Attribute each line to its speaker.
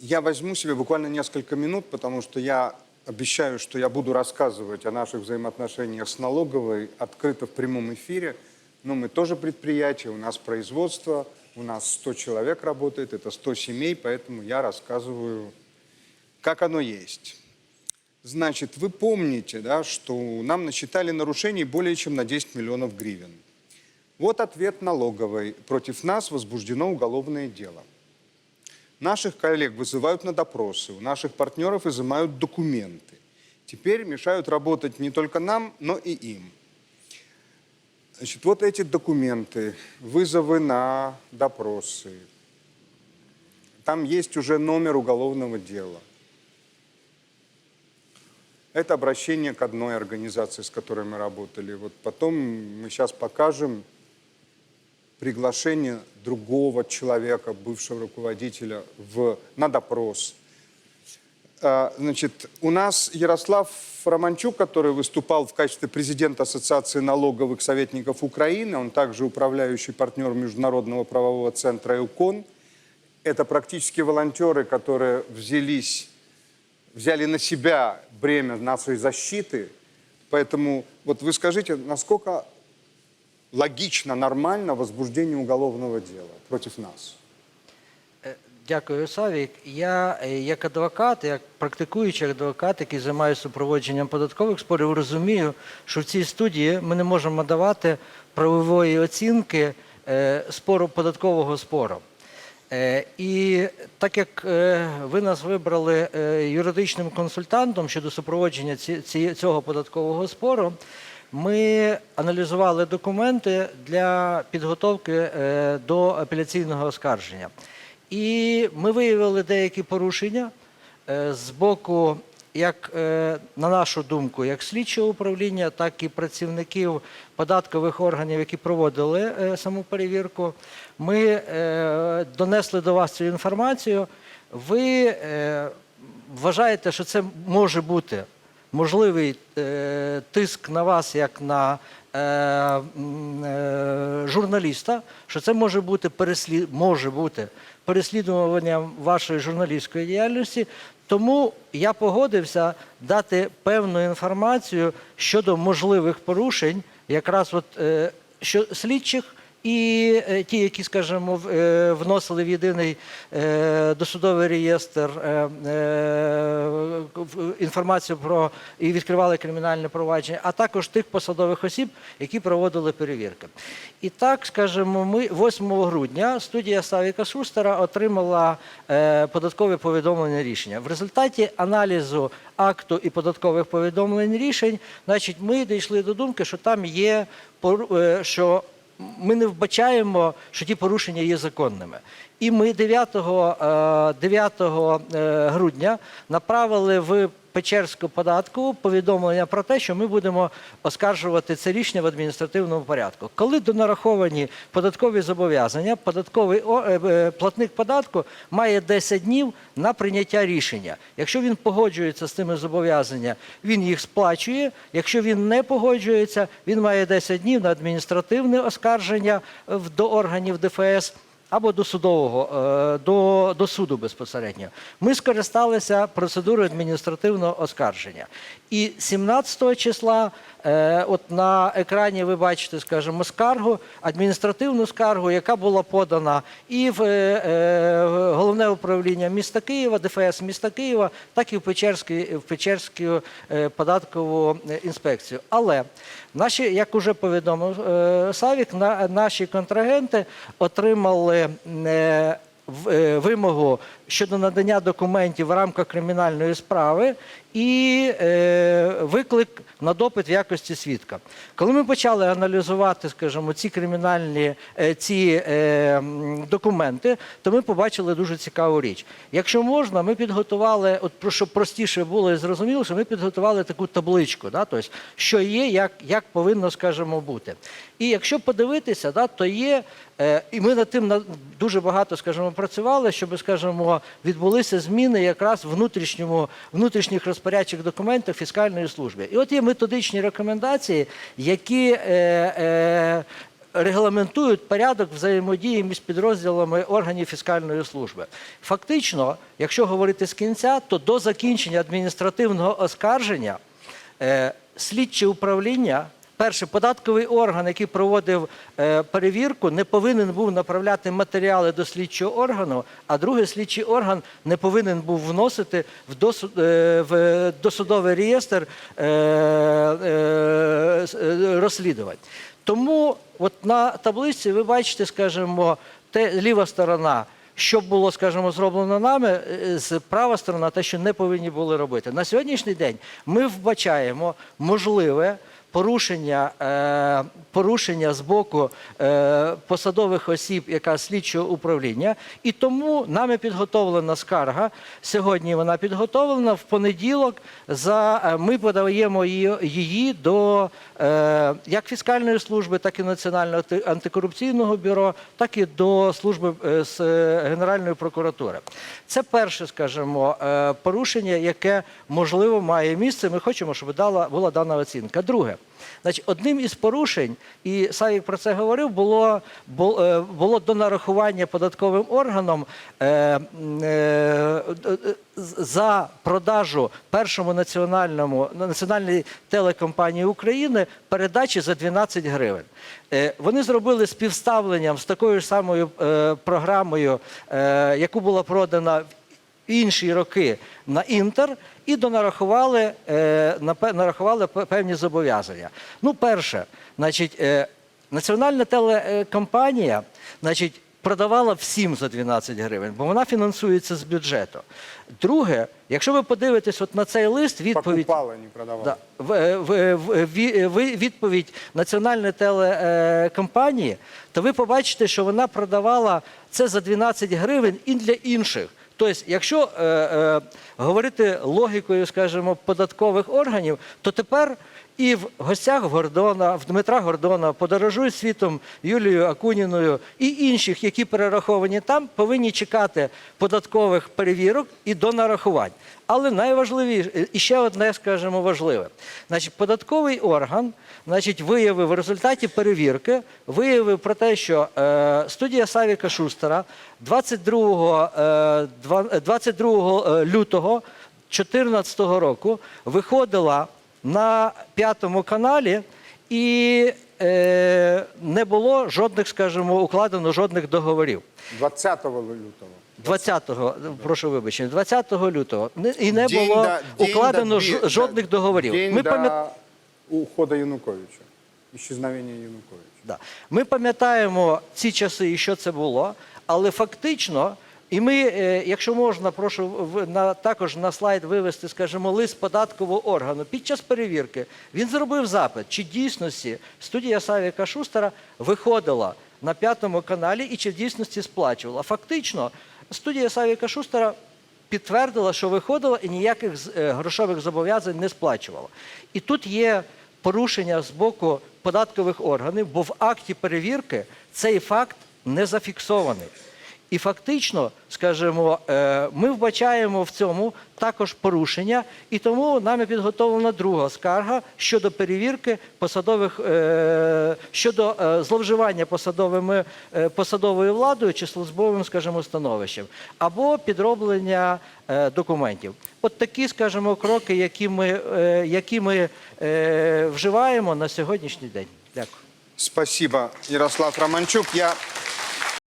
Speaker 1: Я возьму себе буквально несколько минут, потому что я обещаю, что я буду рассказывать о наших взаимоотношениях с налоговой открыто в прямом эфире. Но мы тоже предприятие, у нас производство, у нас 100 человек работает, это 100 семей, поэтому я рассказываю, как оно есть. Значит, вы помните, да, что нам насчитали нарушений более чем на 10 миллионов гривен. Вот ответ налоговой. Против нас возбуждено уголовное дело. Наших коллег вызывают на допросы, у наших партнеров изымают документы. Теперь мешают работать не только нам, но и им. Значит, вот эти документы, вызовы на допросы. Там есть уже номер уголовного дела. Это обращение к одной организации, с которой мы работали. Вот потом мы сейчас покажем приглашение другого человека, бывшего руководителя, в, на допрос. А, Значит, у нас Ярослав Романчук, который выступал в качестве президента Ассоциации налоговых советников Украины, он также управляющий партнер Международного правового центра «Эукон». Это практически волонтеры, которые взялись, взяли на себя бремя нашей защиты. Поэтому вот вы скажите, насколько логично, нормально возбуждение уголовного дела против нас?
Speaker 2: Е, Дякую, Савік. Я е, як адвокат, як практикуючий адвокат, який займається супроводженням податкових спорів, розумію, що в цій студії ми не можемо давати правової оцінки е, спору податкового спору. І так як ви нас вибрали юридичним консультантом щодо супроводження цього податкового спору, ми аналізували документи для підготовки е, до апеляційного оскарження. І ми виявили деякі порушення е, з боку, як е, на нашу думку, як слідчого управління, так і працівників податкових органів, які проводили саму перевірку. Ми донесли до вас цю інформацію. Ви вважаєте, що це може бути можливий е, тиск на вас як на е, е, журналіста, що це може бути переслід, може бути переслідуванням вашої журналістської діяльності. Тому я погодився дати певну інформацію щодо можливих порушень, якраз от що слідчих. І ті, які, скажімо, вносили в єдиний досудовий реєстр інформацію про і відкривали кримінальне провадження, а також тих посадових осіб, які проводили перевірки. І так, скажімо, ми 8 грудня студія Савіка Шустера отримала е, податкове повідомлення рішення. В результаті аналізу акту і податкових повідомлень рішень, значить, ми дійшли до думки, що там є е, що ми не вбачаємо, що ті порушення є законними. І ми 9, е, 9 е, грудня направили в Печерську податкову повідомлення про те, що ми будемо оскаржувати це рішення в адміністративному порядку. Коли донараховані податкові зобов'язання, податковий е, е, платник податку має 10 днів на прийняття рішення. Якщо він погоджується з тими зобов'язаннями, він їх сплачує. Якщо він не погоджується, він має 10 днів на адміністративне оскарження е, до органів ДФС або до судового, е, до, до суду безпосередньо. Ми скористалися процедурою адміністративного оскарження. І 17 числа, от на екрані ви бачите, скажімо, скаргу, адміністративну скаргу, яка була подана і в е, е, головне управління міста Києва, ДФС міста Києва, так і в Печерську, в Печерську е, податкову е, інспекцію. Але наші, як уже повідомив е, Савік, на, наші контрагенти отримали е, е, вимогу щодо надання документів в рамках кримінальної справи і е, виклик на допит в якості свідка. Коли ми почали аналізувати, скажімо, ці кримінальні е, ці е, документи, то ми побачили дуже цікаву річ. Якщо можна, ми підготували, от про щоб простіше було і зрозуміло, що ми підготували таку табличку, да, тобто, що є, як, як повинно, скажімо, бути. І якщо подивитися, да, то є, е, і ми над тим дуже багато, скажімо, працювали, щоб, скажімо, відбулися зміни якраз внутрішньому, внутрішніх розпорядчих документах фіскальної служби. І от є методичні рекомендації, які е, е, регламентують порядок взаємодії між підрозділами органів фіскальної служби. Фактично, якщо говорити з кінця, то до закінчення адміністративного оскарження е, слідче управління. Перше, податковий орган, який проводив е, перевірку, не повинен був направляти матеріали до слідчого органу, а другий слідчий орган не повинен був вносити в, досуд, е, в досудовий реєстр е, розслідувань. Тому от на таблиці ви бачите, скажімо, те, ліва сторона. Що було, скажімо, зроблено нами, з права сторона, те, що не повинні були робити. На сьогоднішній день ми вбачаємо можливе порушення, е, порушення з боку е, посадових осіб, яка слідчого управління, і тому нами підготовлена скарга. Сьогодні вона підготовлена в понеділок. За е, ми подаємо її, до як фіскальної служби, так і Національного антикорупційного бюро, так і до служби з Генеральної прокуратури. Це перше, скажімо, порушення, яке можливо має місце. Ми хочемо, щоб дала була дана оцінка. Друге. Значить, одним із порушень, і Савік про це говорив, було, бу- е, було до нарахування податковим органам е, е, за продажу першому національному національній телекомпанії України передачі за 12 гривень. Вони зробили співставленням з такою ж самою програмою, яку була продана в інші роки на інтер і донарахували, е, нарахували пе- певні зобов'язання. Ну, перше, значить, е, національна телекомпанія, значить, продавала всім за 12 гривень, бо вона фінансується з бюджету. Друге, якщо ви подивитесь от на цей лист, відповідь.
Speaker 1: Покупала, не продавала.
Speaker 2: Да. В, в, в, ви- відповідь національної телекомпанії, то ви побачите, що вона продавала це за 12 гривень і для інших. Тобто, якщо е, е, говорити логікою, скажімо, податкових органів, то тепер і в гостях Гордона, в Дмитра Гордона, подорожуй світом Юлією Акуніною і інших, які перераховані там, повинні чекати податкових перевірок і до нарахувань. Але найважливіше, і ще одне, скажімо, важливе. Значить, податковий орган значить, виявив в результаті перевірки, виявив про те, що е, студія Савіка Шустера 22, е, 22 лютого 2014 року виходила на п'ятому каналі і е, не було жодних, скажімо, укладено жодних договорів.
Speaker 1: 20 лютого.
Speaker 2: 20-го, прошу вибачення, 20 лютого Не- і не
Speaker 1: День
Speaker 2: було
Speaker 1: до- день
Speaker 2: укладено
Speaker 1: до
Speaker 2: ж- жодних договорів.
Speaker 1: День
Speaker 2: Ми
Speaker 1: до
Speaker 2: пам'ят-
Speaker 1: ухода Януковича. Исчезновения Януковича.
Speaker 2: Да. Ми пам'ятаємо ці часи і що це було, але фактично, і ми, е, якщо можна, прошу на, також на слайд вивести, скажімо, лист податкового органу. Під час перевірки він зробив запит, чи дійсності студія Савіка Шустера виходила на п'ятому каналі і чи в дійсності сплачувала. Фактично, студія Савіка Шустера підтвердила, що виходила і ніяких е, грошових зобов'язань не сплачувала. І тут є порушення з боку податкових органів, бо в акті перевірки цей факт не зафіксований. І фактично, скажімо, е, ми вбачаємо в цьому також порушення, і тому нами підготовлена друга скарга щодо перевірки посадових е, щодо е, зловживання посадовими посадовою владою чи службовим, скажімо, становищем, або підроблення документів. От такі, скажімо, кроки, які ми, які ми вживаємо на сьогоднішній день. Дякую.
Speaker 1: Спасибо, Ярослав Романчук. Я